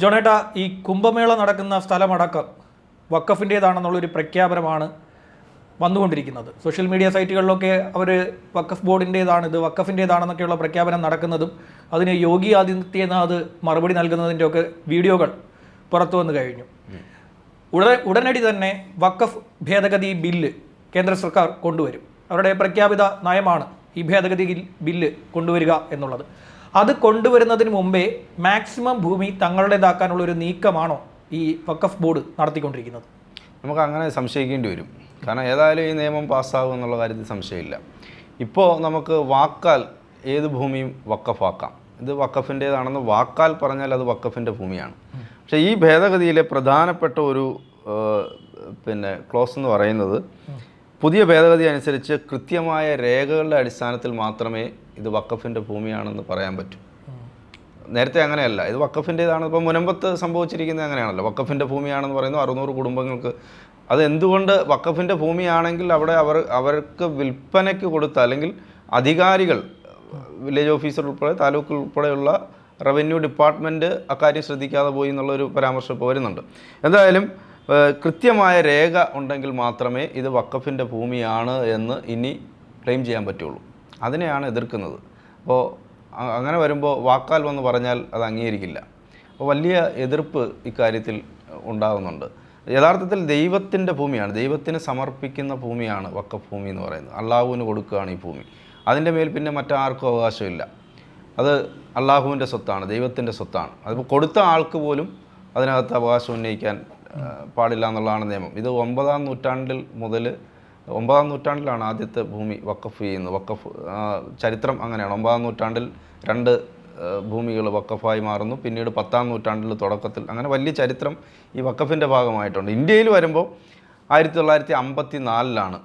ജോണേട്ട ഈ കുംഭമേള നടക്കുന്ന സ്ഥലമടക്കം വക്കഫിന്റേതാണെന്നുള്ളൊരു പ്രഖ്യാപനമാണ് വന്നുകൊണ്ടിരിക്കുന്നത്. സോഷ്യൽ മീഡിയ സൈറ്റുകളിലൊക്കെ അവർ വക്കഫ് ബോർഡിന്റേതാണ് ഇത് വക്കഫിന്റേതാണെന്നൊക്കെയുള്ള പ്രഖ്യാപനം നടക്കുന്നതും അതിന് യോഗി ആദിത്യനാഥ് മറുപടി നൽകുന്നതിന്റെയൊക്കെ വീഡിയോകൾ പുറത്തു വന്നു കഴിഞ്ഞു. ഉടൻ ഉടനടി തന്നെ വക്കഫ് ഭേദഗതി ബില്ല് കേന്ദ്ര സർക്കാർ കൊണ്ടുവരും. അവരുടെ പ്രഖ്യാപിത നയമാണ് ഈ ഭേദഗതി ബില്ല് കൊണ്ടുവരിക എന്നുള്ളത്. അത് കൊണ്ടുവരുന്നതിന് മുമ്പേ മാക്സിമം ഭൂമി തങ്ങളുടേതാക്കാനുള്ള ഒരു നീക്കമാണോ ഈ വക്കഫ് ബോർഡ് നടത്തിക്കൊണ്ടിരിക്കുന്നത്? നമുക്ക് അങ്ങനെ സംശയിക്കേണ്ടി വരും. കാരണം ഏതായാലും ഈ നിയമം പാസ്സാകും എന്നുള്ള കാര്യത്തിൽ സംശയമില്ല. ഇപ്പോൾ നമുക്ക് വാക്കാൽ ഏത് ഭൂമിയും വക്കഫാക്കാം ഇത് വക്കഫിന്റേതാണെന്ന് വാക്കാൽ പറഞ്ഞാൽ അത് വക്കഫിന്റെ ഭൂമിയാണ്. പക്ഷേ ഈ ഭേദഗതിയിലെ പ്രധാനപ്പെട്ട ഒരു പിന്നെ ക്ലോസ് എന്ന് പറയുന്നത് പുതിയ ഭേദഗതി അനുസരിച്ച് കൃത്യമായ രേഖകളുടെ അടിസ്ഥാനത്തിൽ മാത്രമേ ഇത് വക്കഫിന്റെ ഭൂമിയാണെന്ന് പറയാൻ പറ്റൂ. നേരത്തെ അങ്ങനെയല്ല. ഇത് വക്കഫിന്റേതാണ് ഇപ്പോൾ മുനമ്പത്ത് സംഭവിച്ചിരിക്കുന്നത് അങ്ങനെയാണല്ലോ. വക്കഫിന്റെ ഭൂമിയാണെന്ന് പറയുന്നു. അറുന്നൂറ് കുടുംബങ്ങൾക്ക് അത് എന്തുകൊണ്ട് വക്കഫിന്റെ ഭൂമിയാണെങ്കിൽ അവിടെ അവർ അവർക്ക് വിൽപ്പനയ്ക്ക് കൊടുത്ത അല്ലെങ്കിൽ അധികാരികൾ വില്ലേജ് ഓഫീസർ ഉൾപ്പെടെ താലൂക്ക് ഉൾപ്പെടെയുള്ള റവന്യൂ ഡിപ്പാർട്ട്മെന്റ് അക്കാര്യം ശ്രദ്ധിക്കാതെ പോയി എന്നുള്ളൊരു പരാമർശം ഇപ്പോൾ വരുന്നുണ്ട്. എന്തായാലും കൃത്യമായ രേഖ ഉണ്ടെങ്കിൽ മാത്രമേ ഇത് വക്കഫിന്റെ ഭൂമിയാണ് എന്ന് ഇനി ക്ലെയിം ചെയ്യാൻ പറ്റുള്ളൂ. അതിനെയാണ് എതിർക്കുന്നത്. അപ്പോൾ അങ്ങനെ വരുമ്പോൾ വാക്കാൽ വന്ന് പറഞ്ഞാൽ അത് അംഗീകരിക്കില്ല. അപ്പോൾ വലിയ എതിർപ്പ് ഇക്കാര്യത്തിൽ ഉണ്ടാകുന്നുണ്ട് യഥാർത്ഥത്തിൽ ദൈവത്തിന്റെ ഭൂമിയാണ്. ദൈവത്തിന് സമർപ്പിക്കുന്ന ഭൂമിയാണ് വക്കഫ് ഭൂമി എന്ന് പറയുന്നത്. അള്ളാഹുവിന് കൊടുക്കുകയാണ് ഈ ഭൂമി. അതിന്റെ മേൽ പിന്നെ മറ്റാർക്കും അവകാശമില്ല. അത് അള്ളാഹുവിന്റെ സ്വത്താണ് ദൈവത്തിന്റെ സ്വത്താണ്. അതിപ്പോൾ കൊടുത്ത ആൾക്ക് പോലും അതിനകത്ത് അവകാശം ഉന്നയിക്കാൻ പാടില്ല എന്നുള്ളതാണ് നിയമം. ഇത് ഒമ്പതാം നൂറ്റാണ്ടിൽ മുതൽ ഒമ്പതാം നൂറ്റാണ്ടിലാണ് ആദ്യത്തെ ഭൂമി വക്കഫ് ചെയ്യുന്നത്. വക്കഫ് ചരിത്രം അങ്ങനെയാണ്. ഒമ്പതാം നൂറ്റാണ്ടിൽ രണ്ട് ഭൂമികൾ വക്കഫായി മാറുന്നു. പിന്നീട് പത്താം നൂറ്റാണ്ടിൽ തുടക്കത്തിൽ അങ്ങനെ വലിയ ചരിത്രം ഈ വക്കഫിന്റെ ഭാഗമായിട്ടുണ്ട്. ഇന്ത്യയിൽ വരുമ്പോൾ ആയിരത്തി തൊള്ളായിരത്തി അമ്പത്തി നാലിലാണ്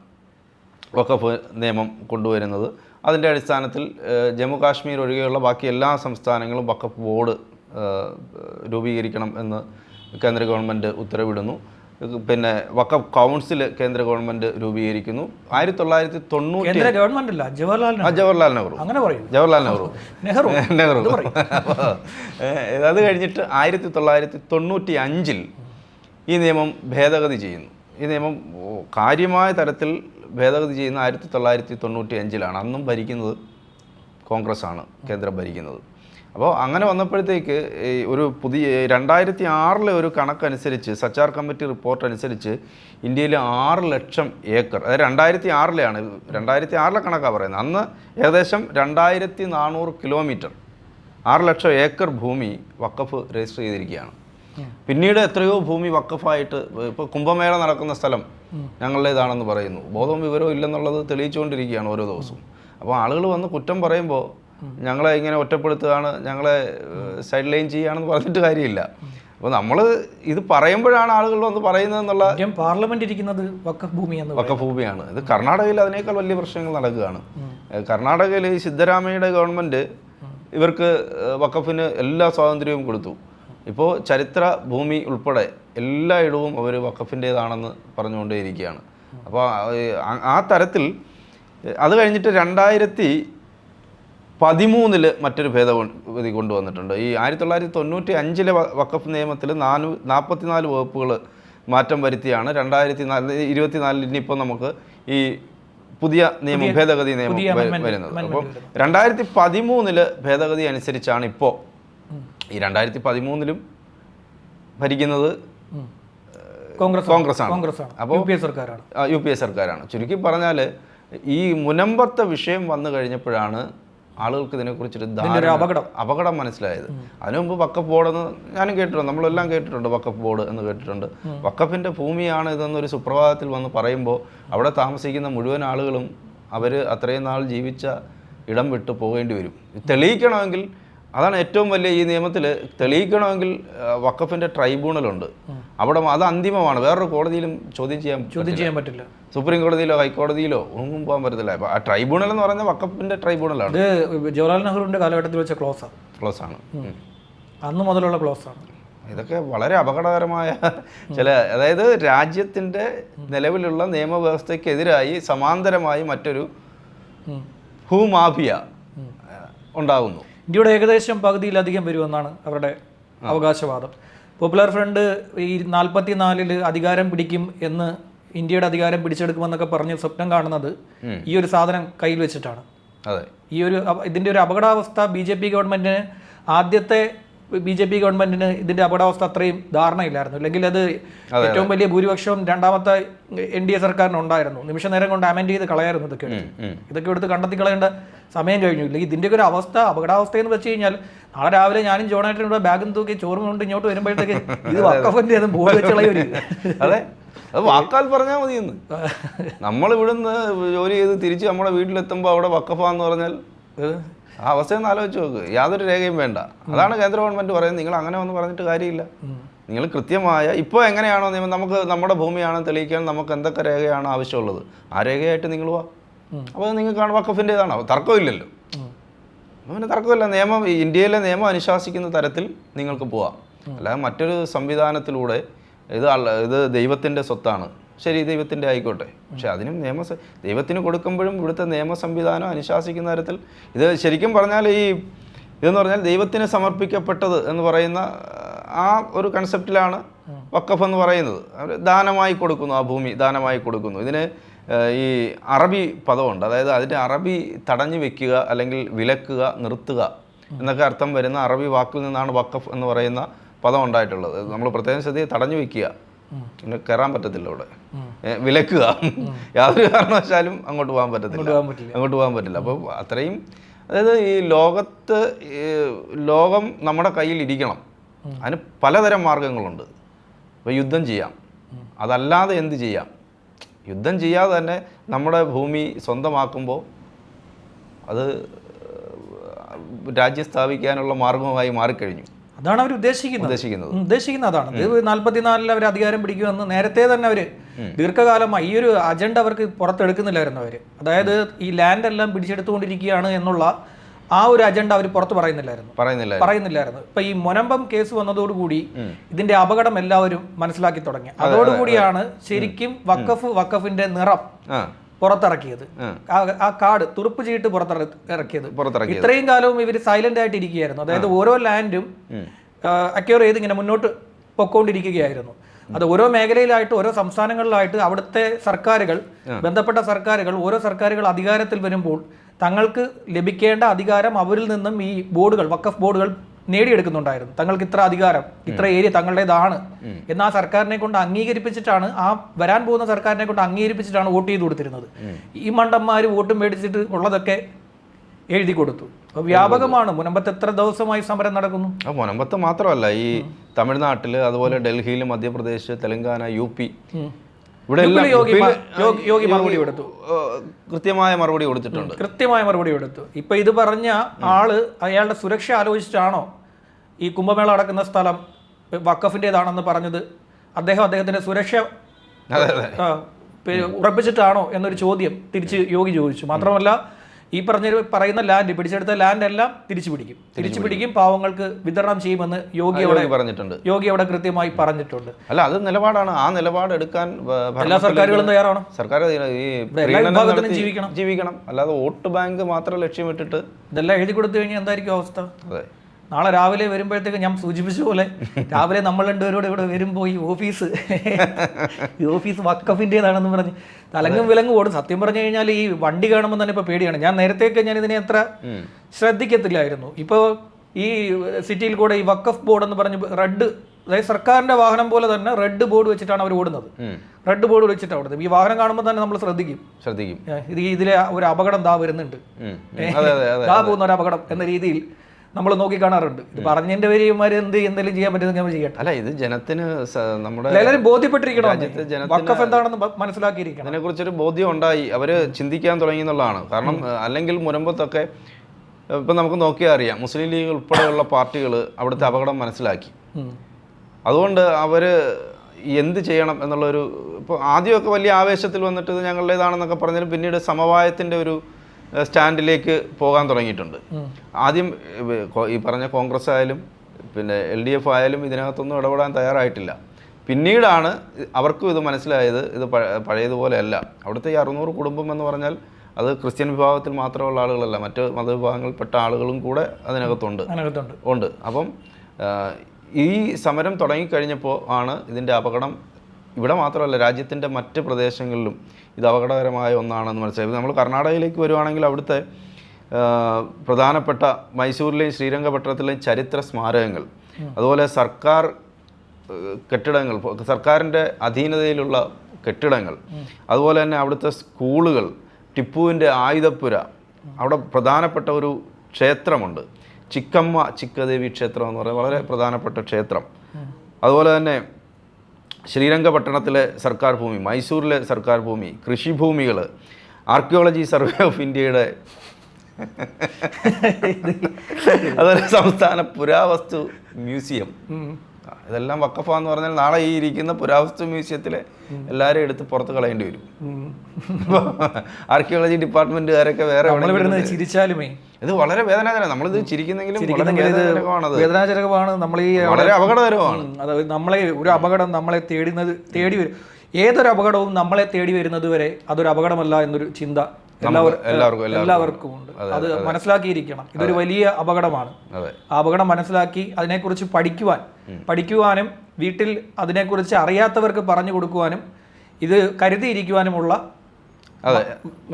വക്കഫ് നിയമം കൊണ്ടുവരുന്നത്. അതിന്റെ അടിസ്ഥാനത്തിൽ ജമ്മു കാശ്മീർ ഒഴികെയുള്ള ബാക്കി എല്ലാ സംസ്ഥാനങ്ങളും വക്കഫ് ബോർഡ് രൂപീകരിക്കണം എന്ന് കേന്ദ്ര ഗവൺമെന്റ് ഉത്തരവിടുന്നു. പിന്നെ വഖഫ് കൗൺസിൽ കേന്ദ്ര ഗവൺമെന്റ് രൂപീകരിക്കുന്നു. ആയിരത്തി തൊള്ളായിരത്തി തൊണ്ണൂറ്റി കേന്ദ്ര ഗവൺമെന്റ് അല്ല ജവഹർലാൽ നെഹ്റു ജവഹർലാൽ നെഹ്റു. അങ്ങനെ പറയും. ജവഹർലാൽ നെഹ്റു. നെഹ്റു. നെഹ്റു. അത് കഴിഞ്ഞിട്ട് ആയിരത്തി തൊള്ളായിരത്തി തൊണ്ണൂറ്റി അഞ്ചിൽ ഈ നിയമം ഭേദഗതി ചെയ്യുന്നു. ഈ നിയമം കാര്യമായ തരത്തിൽ ഭേദഗതി ചെയ്യുന്ന ആയിരത്തി തൊള്ളായിരത്തി തൊണ്ണൂറ്റി അഞ്ചിലാണ് അന്നും ഭരിക്കുന്നത് കോൺഗ്രസ് ആണ് കേന്ദ്രം ഭരിക്കുന്നത്. അപ്പോൾ അങ്ങനെ വന്നപ്പോഴത്തേക്ക് ഈ ഒരു പുതിയ രണ്ടായിരത്തി ആറിലെ ഒരു കണക്കനുസരിച്ച് സച്ചാർ കമ്മിറ്റി റിപ്പോർട്ട് അനുസരിച്ച് ഇന്ത്യയിൽ ആറ് ലക്ഷം ഏക്കർ അതായത് രണ്ടായിരത്തി ആറിലെയാണ് രണ്ടായിരത്തി ആറിലെ കണക്കാണ് പറയുന്നത്. അന്ന് ഏകദേശം രണ്ടായിരത്തി നാനൂറ് കിലോമീറ്റർ ആറ് ലക്ഷം ഏക്കർ ഭൂമി വക്കഫ് രജിസ്റ്റർ ചെയ്തിരിക്കുകയാണ്. പിന്നീട് എത്രയോ ഭൂമി വക്കഫായിട്ട് ഇപ്പോൾ കുംഭമേള നടക്കുന്ന സ്ഥലം ഞങ്ങളുടെ ഞങ്ങളുടേതാണെന്ന് പറയുന്നു. ബോധവും വിവരവും ഇല്ലെന്നുള്ളത് തെളിയിച്ചുകൊണ്ടിരിക്കുകയാണ് ഓരോ ദിവസവും. അപ്പോൾ ആളുകൾ വന്ന് കുറ്റം പറയുമ്പോൾ ഞങ്ങളെ ഇങ്ങനെ ഒറ്റപ്പെടുത്തുകയാണ് ഞങ്ങളെ സൈഡ് ലൈൻ ചെയ്യുകയാണെന്ന് പറഞ്ഞിട്ട് കാര്യമില്ല. അപ്പോൾ നമ്മൾ ഇത് പറയുമ്പോഴാണ് ആളുകൾ വന്ന് പറയുന്നത് എന്നുള്ള പാർലമെന്റ് ഇരിക്കുന്നത് വക്കഭൂമിയാണ് വക്കഭൂമിയാണ് ഇത് കർണാടകയിൽ അതിനേക്കാൾ വലിയ പ്രശ്നങ്ങൾ നടക്കുകയാണ്. കർണാടകയിൽ ഈ സിദ്ധരാമയ്യയുടെ ഗവൺമെന്റ് ഇവർക്ക് വക്കഫിന് എല്ലാ സ്വാതന്ത്ര്യവും കൊടുത്തു. ഇപ്പോൾ ചരിത്ര ഭൂമി ഉൾപ്പെടെ എല്ലാ എല്ലായിടവും അവർ വക്കഫിന്റേതാണെന്ന് പറഞ്ഞുകൊണ്ടേയിരിക്കുകയാണ്. അപ്പോൾ ആ തരത്തിൽ അത് കഴിഞ്ഞിട്ട് രണ്ടായിരത്തി പതിമൂന്നിൽ മറ്റൊരു ഭേദഗതി കൊണ്ടുവന്നിട്ടുണ്ട്. ഈ ആയിരത്തി തൊള്ളായിരത്തി തൊണ്ണൂറ്റി അഞ്ചിലെ വക്കഫ് വഖഫ് നിയമത്തിൽ നാനൂ നാൽപ്പത്തിനാല് വകുപ്പുകൾ മാറ്റം വരുത്തിയാണ്. രണ്ടായിരത്തി നാല് ഇരുപത്തിനാലിൽ ഇനിയിപ്പോൾ നമുക്ക് ഈ പുതിയ നിയമം ഭേദഗതി നിയമം വരുന്നത്. അപ്പം അപ്പോൾ രണ്ടായിരത്തി പതിമൂന്നിൽ ഭേദഗതി അനുസരിച്ചാണ് ഇപ്പോൾ ഈ രണ്ടായിരത്തി പതിമൂന്നിലും ഭരിക്കുന്നത് കോൺഗ്രസ് കോൺഗ്രസ് ആണ്. അപ്പോൾ- യു പി എ സർക്കാരാണ്. യു പി എ സർക്കാരാണ്. ചുരുക്കി പറഞ്ഞാൽ ഈ മുനമ്പത്തെ വിഷയം വന്നു കഴിഞ്ഞപ്പോഴാണ് ആളുകൾക്ക് ഇതിനെക്കുറിച്ചൊരു അപകടം. അപകടം മനസ്സിലായത്. അതിനു മുമ്പ് വക്കഫ് ബോർഡ് എന്ന് ഞാനും കേട്ടിട്ടുണ്ട് നമ്മളെല്ലാം കേട്ടിട്ടുണ്ട് വക്കഫ് ബോർഡ് എന്ന് കേട്ടിട്ടുണ്ട്. വക്കഫിന്റെ ഭൂമിയാണ് ഇതെന്നൊരു സുപ്രഭാതത്തിൽ വന്ന് പറയുമ്പോൾ അവിടെ താമസിക്കുന്ന മുഴുവൻ ആളുകളും അവർ അത്രയും നാൾ ജീവിച്ച ഇടം വിട്ട് പോകേണ്ടി വരും. തെളിയിക്കണമെങ്കിൽ അതാണ് ഏറ്റവും വലിയ ഈ നിയമത്തിൽ തെളിയിക്കണമെങ്കിൽ വക്കഫിന്റെ വക്കഫിന്റെ ട്രൈബ്യൂണലുണ്ട്. അവിടെ അത് അന്തിമമാണ്. വേറൊരു കോടതിയിലും ചോദ്യം ചെയ്യാൻ ചോദ്യം ചെയ്യാൻ പറ്റില്ല. സുപ്രീം കോടതിയിലോ ഹൈക്കോടതിയിലോ ഒന്നും പോകാൻ പറ്റത്തില്ല. ആ ട്രൈബ്യൂണൽ എന്ന് പറയുന്നത് വക്കപ്പിന്റെ ട്രൈബ്യൂണലാണ്. ഇത് ജവഹർലാൽ നെഹ്റുവിന്റെ കാലഘട്ടത്തിൽ വെച്ച ക്ലോസ് ആണ്. ക്ലോസ് ആണ്. അന്ന് മുതലുള്ള ക്ലോസ് ആണ്. ഇതൊക്കെ വളരെ അപകടകരമായ ചില അതായത് രാജ്യത്തിന്റെ നിലവിലുള്ള നിയമവ്യവസ്ഥയ്ക്കെതിരായി സമാന്തരമായി മറ്റൊരു. ഭൂമാഫിയ ഉണ്ടാകുന്നു. ഇന്ത്യയുടെ ഏകദേശം പകുതിയിലധികം വരുമെന്നാണ് അവരുടെ അവകാശവാദം. പോപ്പുലർ ഫ്രണ്ട് ഈ നാൽപ്പത്തി അധികാരം പിടിക്കും എന്ന് ഇന്ത്യയുടെ അധികാരം പിടിച്ചെടുക്കുമെന്നൊക്കെ പറഞ്ഞ് സ്വപ്നം കാണുന്നത് ഈ ഒരു സാധനം കയ്യിൽ വെച്ചിട്ടാണ്. അതെ. ഈ ഒരു ഇതിന്റെ ഒരു അപകടാവസ്ഥ ബി ജെ പി ഗവൺമെന്റിന് ആദ്യത്തെ ബി ജെ പി ഗവൺമെന്റിന് ഇതിന്റെ അപകടാവസ്ഥ അത്രയും ധാരണയില്ലായിരുന്നു. അല്ലെങ്കിൽ അത് ഏറ്റവും വലിയ ഭൂരിപക്ഷവും രണ്ടാമത്തെ എൻ ഡി എ സർക്കാരിന് ഉണ്ടായിരുന്നു നിമിഷ നേരം കൊണ്ട് അമെൻഡ് ചെയ്ത് കളയായിരുന്നു ഇതൊക്കെ. ഇതൊക്കെ എടുത്ത് കണ്ടെത്തി കളയേണ്ട സമയം കഴിഞ്ഞു. ഇല്ലെങ്കിൽ ഇതിന്റെ ഒരു അവസ്ഥ അപകടാവസ്ഥ എന്ന് വെച്ച് കഴിഞ്ഞാൽ നാളെ രാവിലെ ഞാനും ജോണായിട്ടും ഇവിടെ ബാഗും തൂക്കി ചോറും കൊണ്ട് ഇങ്ങോട്ട് വരുമ്പോഴത്തേക്ക് ഇത് വക്കഫിന്റെ ബോർഡ് വെച്ച് കളയൊരു അതെ. അത് വാക്കാൽ പറഞ്ഞാൽ മതി എന്ന് നമ്മൾ ഇവിടുന്ന് ജോലി ചെയ്ത് തിരിച്ച് നമ്മുടെ വീട്ടിലെത്തുമ്പോൾ അവിടെ വക്കഫാന്ന് പറഞ്ഞാൽ ആ അവസ്ഥയൊന്ന് ആലോചിച്ച് നോക്ക്. യാതൊരു രേഖയും വേണ്ട. അതാണ് കേന്ദ്ര ഗവൺമെന്റ് പറയുന്നത്. നിങ്ങൾ അങ്ങനെ ഒന്നും പറഞ്ഞിട്ട് കാര്യമില്ല. നിങ്ങൾ കൃത്യമായ ഇപ്പോൾ എങ്ങനെയാണോ നിയമം? നമുക്ക് നമ്മുടെ ഭൂമിയാണെന്ന് തെളിയിക്കാൻ നമുക്ക് എന്തൊക്കെ രേഖയാണ് ആവശ്യമുള്ളത്? ആ രേഖയായിട്ട് നിങ്ങൾ വാ. അപ്പോൾ നിങ്ങൾക്ക് വക്കഫിന്റെതാണോ തർക്കമില്ലല്ലോ. അപ്പോൾ പിന്നെ തർക്കമില്ല. നിയമം ഇന്ത്യയിലെ നിയമം അനുശാസിക്കുന്ന തരത്തിൽ നിങ്ങൾക്ക് പോവാം. അല്ലാതെ മറ്റൊരു സംവിധാനത്തിലൂടെ ഇത് ഇത് ദൈവത്തിന്റെ സ്വത്താണ്. ശരി ദൈവത്തിന്റെ ആയിക്കോട്ടെ. പക്ഷെ അതിനും നിയമ ദൈവത്തിന് കൊടുക്കുമ്പോഴും ഇവിടുത്തെ നിയമ സംവിധാനം അനുശാസിക്കുന്ന തരത്തിൽ ഇത് ശരിക്കും പറഞ്ഞാൽ ഈ ഇതെന്ന് പറഞ്ഞാൽ ദൈവത്തിന് സമർപ്പിക്കപ്പെട്ടത് എന്ന് പറയുന്ന ആ ഒരു കൺസെപ്റ്റിലാണ് വക്കഫ് എന്ന് പറയുന്നത്. അവർ ദാനമായി കൊടുക്കുന്നു ആ ഭൂമി ദാനമായി കൊടുക്കുന്നു. ഇതിന് ഈ അറബി പദമുണ്ട്. അതായത് അതിന്റെ അറബി തടഞ്ഞു വെക്കുക അല്ലെങ്കിൽ വിലക്കുക നിർത്തുക എന്നൊക്കെ അർത്ഥം വരുന്ന അറബി വാക്കിൽ നിന്നാണ് വക്കഫ് എന്ന് പറയുന്ന പദം ഉണ്ടായിട്ടുള്ളത്. നമ്മൾ പ്രത്യേകം ശ്രദ്ധ തടഞ്ഞു വെക്കുക. പിന്നെ കയറാൻ പറ്റത്തില്ല ഇവിടെ വിലക്കുക. യാതൊരു കാരണവശാലും അങ്ങോട്ട് പോകാൻ പറ്റത്തില്ല. അങ്ങോട്ട് പോകാൻ പറ്റില്ല. അപ്പോൾ അത്രയും അതായത് ഈ ലോകത്ത് ലോകം നമ്മുടെ കയ്യിൽ ഇരിക്കണം. അതിന് പലതരം മാർഗങ്ങളുണ്ട്. ഇപ്പോൾ യുദ്ധം ചെയ്യാം. അതല്ലാതെ എന്ത് ചെയ്യാം? യുദ്ധം ചെയ്യാതെ തന്നെ നമ്മുടെ ഭൂമി സ്വന്തമാക്കുമ്പോൾ അത് രാജ്യം സ്ഥാപിക്കാനുള്ള മാർഗമായി മാറിക്കഴിഞ്ഞു. അതാണ് അവർ ഉദ്ദേശിക്കുന്നത്. ഉദ്ദേശിക്കുന്നത്. ഉദ്ദേശിക്കുന്ന ഉദ്ദേശിക്കുന്നത് അതാണ്. ഇത് നാല്പത്തിനാലിൽ അവർ അധികാരം പിടിക്കുമെന്ന് നേരത്തെ തന്നെ അവർ ദീർഘകാലമായി ഈ ഒരു അജണ്ട അവർക്ക് പുറത്തെടുക്കുന്നില്ലായിരുന്നു അവർ അതായത് ഈ ലാൻഡ് എല്ലാം പിടിച്ചെടുത്തുകൊണ്ടിരിക്കുകയാണ് എന്നുള്ള ആ ഒരു അജണ്ട അവർ പുറത്ത് പറയുന്നില്ലായിരുന്നു. പറയുന്നില്ല പറയുന്നില്ലായിരുന്നു. ഇപ്പൊ ഈ മൊനമ്പം കേസ് വന്നതോടുകൂടി ഇതിന്റെ അപകടം എല്ലാവരും മനസ്സിലാക്കി തുടങ്ങി. അതോടുകൂടിയാണ് ശരിക്കും വക്കഫ് വക്കഫിന്റെ നിറം പുറത്തിറക്കിയത്. ആ. കാർഡ് തുറുപ്പ് ചീട്ട് പുറത്തിറക്കിയത് പുറത്തിറക്കിയത്. ഇത്രയും കാലവും ഇവർ സൈലന്റ് ആയിട്ട് ഇരിക്കുകയായിരുന്നു അതായത് ഓരോ ലാൻഡും അക്യൂർ ചെയ്ത് ഇങ്ങനെ മുന്നോട്ട് പൊക്കോണ്ടിരിക്കുകയായിരുന്നു. അത് ഓരോ മേഖലയിലായിട്ട് ഓരോ സംസ്ഥാനങ്ങളിലായിട്ട് അവിടുത്തെ സർക്കാരുകൾ ബന്ധപ്പെട്ട സർക്കാരുകൾ ഓരോ സർക്കാരുകൾ അധികാരത്തിൽ വരുമ്പോൾ തങ്ങൾക്ക് ലഭിക്കേണ്ട അധികാരം അവരിൽ നിന്നും ഈ ബോർഡുകൾ വക്കഫ് ബോർഡുകൾ നേടിയെടുക്കുന്നുണ്ടായിരുന്നു. തങ്ങൾക്ക് ഇത്ര അധികാരം ഇത്ര ഏരിയ തങ്ങളുടേതാണ്. എന്ന് ആ സർക്കാരിനെ കൊണ്ട് അംഗീകരിപ്പിച്ചിട്ടാണ് ആ വരാൻ പോകുന്ന സർക്കാരിനെ കൊണ്ട് അംഗീകരിപ്പിച്ചിട്ടാണ് വോട്ട് ചെയ്ത് കൊടുത്തിരുന്നത്. ഈ മണ്ടന്മാർ വോട്ട് മേടിച്ചിട്ട് ഉള്ളതൊക്കെ എഴുതി കൊടുത്തു. വ്യാപകമാണ്. മുനമ്പത്ത് എത്ര ദിവസമായി സമരം നടക്കുന്നു? മുനമ്പത്ത് മാത്രമല്ല. ഈ തമിഴ്നാട്ടിൽ അതുപോലെ ഡൽഹിയിൽ മധ്യപ്രദേശ് തെലങ്കാന യു പി. ഇവിടെ യോഗി മറുപടി കൊടുത്തു. കൃത്യമായ മറുപടി കൊടുത്തിട്ടുണ്ട്. കൃത്യമായ മറുപടി കൊടുത്തു. ഇപ്പൊ ഇത് പറഞ്ഞ ആൾ അയാളുടെ സുരക്ഷ ആലോചിച്ചിട്ടാണോ ഈ കുംഭമേള നടക്കുന്ന സ്ഥലം വക്കഫിന്റെതാണെന്ന് പറഞ്ഞത്? അദ്ദേഹം അദ്ദേഹത്തിന്റെ സുരക്ഷ ഉറപ്പിച്ചിട്ടാണോ എന്നൊരു ചോദ്യം തിരിച്ച് യോഗി ചോദിച്ചു. മാത്രമല്ല ഈ പറഞ്ഞ പറയുന്ന ലാൻഡ് പിടിച്ചെടുത്ത ലാൻഡ് എല്ലാം തിരിച്ചു പിടിക്കും. തിരിച്ചു പിടിക്കും. പാവങ്ങൾക്ക് വിതരണം ചെയ്യുമെന്ന് യോഗി അവിടെ പറഞ്ഞിട്ടുണ്ട്. യോഗി അവിടെ കൃത്യമായി പറഞ്ഞിട്ടുണ്ട്. അല്ല അത് നിലപാടാണ്. ആ നിലപാട് എടുക്കാൻ എല്ലാ സർക്കാരുകളും തയ്യാറാണ്? സർക്കാർ ഈ ജീവിക്കണം. ജീവിക്കണം. അല്ലാതെ വോട്ട് ബാങ്ക് മാത്രം ലക്ഷ്യമിട്ടിട്ട് ഇതെല്ലാം എഴുതി കൊടുത്തു കഴിഞ്ഞാൽ എന്തായിരിക്കും അവസ്ഥ? അതെ. നാളെ രാവിലെ വരുമ്പോഴത്തേക്ക് ഞാൻ സൂചിപ്പിച്ച പോലെ രാവിലെ നമ്മൾ രണ്ടുപേരോട് ഇവിടെ വരുമ്പോൾ ഈ ഓഫീസ് ഈ ഓഫീസ് വക്കഫിന്റെതാണെന്ന് പറഞ്ഞ് തലങ്ങും വിലങ്ങും ഓടും. സത്യം പറഞ്ഞു കഴിഞ്ഞാൽ ഈ വണ്ടി കാണുമ്പോൾ തന്നെ ഇപ്പോൾ പേടിയാണ്. ഞാൻ നേരത്തെയൊക്കെ ഞാൻ ഇതിനെ അത്ര. ശ്രദ്ധിക്കത്തില്ലായിരുന്നു. ഇപ്പോൾ ഈ സിറ്റിയിൽ കൂടെ ഈ വക്കഫ് ബോർഡ് എന്ന് പറഞ്ഞ് റെഡ് അതായത് സർക്കാരിന്റെ വാഹനം പോലെ തന്നെ റെഡ് ബോർഡ് വെച്ചിട്ടാണ് അവർ ഓടുന്നത്. റെഡ് ബോർഡ് വെച്ചിട്ടാണ് ഓടുന്നത്. ഈ വാഹനം കാണുമ്പോൾ തന്നെ നമ്മൾ ശ്രദ്ധിക്കും. ശ്രദ്ധിക്കും. ഇത് ഇതിലെ ഒരു അപകടം ദാ വരുന്നുണ്ട്. ദാ പോകുന്ന ഒരു അപകടം എന്ന രീതിയിൽ നമ്മൾ നോക്കി കാണാറുണ്ട്. ഇത് പറഞ്ഞതിന്റെ പേര് എന്ത് എന്തെങ്കിലും ചെയ്യാൻ പറ്റുന്ന ചെയ്യട്ടെ അല്ല ഇത് ജനത്തിന് നമ്മുടെ എല്ലാവരും ബോധ്യപ്പെട്ടിരിക്കണം വക്കഫ് എന്താണെന്ന് മനസ്സിലാക്കിയിരിക്കണം. അതിനെക്കുറിച്ചൊരു ബോധ്യം ഉണ്ടായി അവർ ചിന്തിക്കാൻ തുടങ്ങി എന്നുള്ളതാണ് കാരണം അല്ലെങ്കിൽ മുരമ്പത്തൊക്കെ ഇപ്പൊ ഇപ്പം നമുക്ക് നോക്കിയാൽ അറിയാം. മുസ്ലിം ലീഗ് ഉൾപ്പെടെയുള്ള പാർട്ടികൾ അവിടുത്തെ അപകടം മനസ്സിലാക്കി. അതുകൊണ്ട് അവർ എന്ത് ചെയ്യണം എന്നുള്ളൊരു ഇപ്പോൾ ആദ്യമൊക്കെ വലിയ ആവേശത്തിൽ വന്നിട്ട് ഇത് ഞങ്ങളുടേതാണെന്നൊക്കെ പറഞ്ഞാലും പിന്നീട് സമവായത്തിന്റെ ഒരു സ്റ്റാൻഡിലേക്ക് പോകാൻ തുടങ്ങിയിട്ടുണ്ട്. ആദ്യം ഈ പറഞ്ഞ കോൺഗ്രസ് ആയാലും പിന്നെ എൽ ഡി എഫ് ആയാലും ഇതിനകത്തൊന്നും ഇടപെടാൻ തയ്യാറായിട്ടില്ല. പിന്നീടാണ് അവർക്കും ഇത് മനസ്സിലായത് ഇത് പഴ- പഴയതുപോലെയല്ല. അവിടുത്തെ ഈ അറുന്നൂറ് കുടുംബം എന്ന് പറഞ്ഞാൽ അത് ക്രിസ്ത്യൻ വിഭാഗത്തിൽ മാത്രമുള്ള ആളുകളല്ല. മറ്റ് മതവിഭാഗങ്ങളിൽപ്പെട്ട ആളുകളും കൂടെ അതിനകത്തുണ്ട്. ഉണ്ട്. അപ്പം ഈ സമരം തുടങ്ങിക്കഴിഞ്ഞപ്പോൾ ആണ് ഇതിന്റെ അപകടം ഇവിടെ മാത്രമല്ല രാജ്യത്തിന്റെ മറ്റ് പ്രദേശങ്ങളിലും ഇത് അപകടകരമായ ഒന്നാണെന്ന് മനസ്സിലായി. നമ്മൾ കർണാടകയിലേക്ക് വരുവാണെങ്കിൽ അവിടുത്തെ പ്രധാനപ്പെട്ട മൈസൂരിലെയും ശ്രീരംഗപട്ടണത്തിലെയും ചരിത്ര സ്മാരകങ്ങൾ. അതുപോലെ സർക്കാർ കെട്ടിടങ്ങൾ സർക്കാരിന്റെ അധീനതയിലുള്ള കെട്ടിടങ്ങൾ. അതുപോലെ തന്നെ അവിടുത്തെ സ്കൂളുകൾ ടിപ്പുവിന്റെ ആയുധപ്പുര. അവിടെ പ്രധാനപ്പെട്ട ഒരു ക്ഷേത്രമുണ്ട്. ചിക്കമ്മ ചിക്കദേവി ക്ഷേത്രം എന്ന് പറയുന്നത് വളരെ പ്രധാനപ്പെട്ട ക്ഷേത്രം. അതുപോലെ തന്നെ ശ്രീരംഗപട്ടണത്തിലെ സർക്കാർ ഭൂമി മൈസൂരിലെ സർക്കാർ ഭൂമി കൃഷിഭൂമികൾ ആർക്കിയോളജി സർവേ ഓഫ് ഇന്ത്യയുടെ അതൊരു സംസ്ഥാന പുരാവസ്തു മ്യൂസിയം. ഇതെല്ലാം വക്കഫാന്ന് പറഞ്ഞാൽ നാളെ ഈ ഇരിക്കുന്ന പുരാവസ്തു മ്യൂസിയത്തിലെ എല്ലാവരും എടുത്ത് പുറത്ത് കളയേണ്ടി വരും. ആർക്കിയോളജി ഡിപ്പാർട്ട്മെന്റുകാരൊക്കെ വേറെ ചിരിച്ചാലുമേ. ഇത് വളരെ വേദനാജനകം നമ്മളിത് ചിരിക്കുന്നെങ്കിലും വേദനാജനകമാണ്. നമ്മൾ ഈ വളരെ അപകടകരമാണ്. അതായത് നമ്മളെ ഒരു അപകടം നമ്മളെ തേടുന്നത് തേടി വരും. ഏതൊരു അപകടവും നമ്മളെ തേടി വരുന്നത് വരെ അതൊരു അപകടമല്ല എന്നൊരു ചിന്ത എല്ലാവർക്കും എല്ലാവർക്കും ഉണ്ട്. അത് മനസ്സിലാക്കിയിരിക്കണം. ഇതൊരു വലിയ അപകടമാണ്. ആ അപകടം മനസ്സിലാക്കി അതിനെക്കുറിച്ച് പഠിക്കുവാൻ പഠിക്കുവാനും വീട്ടിൽ അതിനെക്കുറിച്ച് അറിയാത്തവർക്ക് പറഞ്ഞു കൊടുക്കുവാനും ഇത് കരുതിയിരിക്കുവാനുമുള്ള അതെ.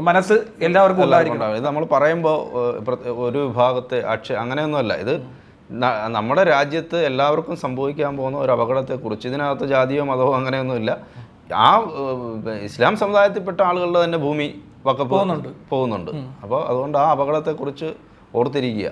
മനസ്സ് എല്ലാവർക്കും ഉണ്ടായിരിക്കണം. ഇത് നമ്മൾ പറയുമ്പോൾ ഒരു വിഭാഗത്തെ അക്ഷ അങ്ങനെയൊന്നുമല്ല. ഇത് നമ്മുടെ രാജ്യത്ത് എല്ലാവർക്കും സംഭവിക്കാൻ പോകുന്ന ഒരു അപകടത്തെക്കുറിച്ച്. ഇതിനകത്ത് ജാതിയോ മതമോ അങ്ങനെയൊന്നുമില്ല. ആ ഇസ്ലാം സമുദായത്തിൽപ്പെട്ട ആളുകളുടെ തന്നെ ഭൂമി വക്കപ്പ് പോകുന്നുണ്ട്. പോകുന്നുണ്ട്. അപ്പോൾ അതുകൊണ്ട് ആ അപകടത്തെക്കുറിച്ച് ഓർത്തിരിക്കുക.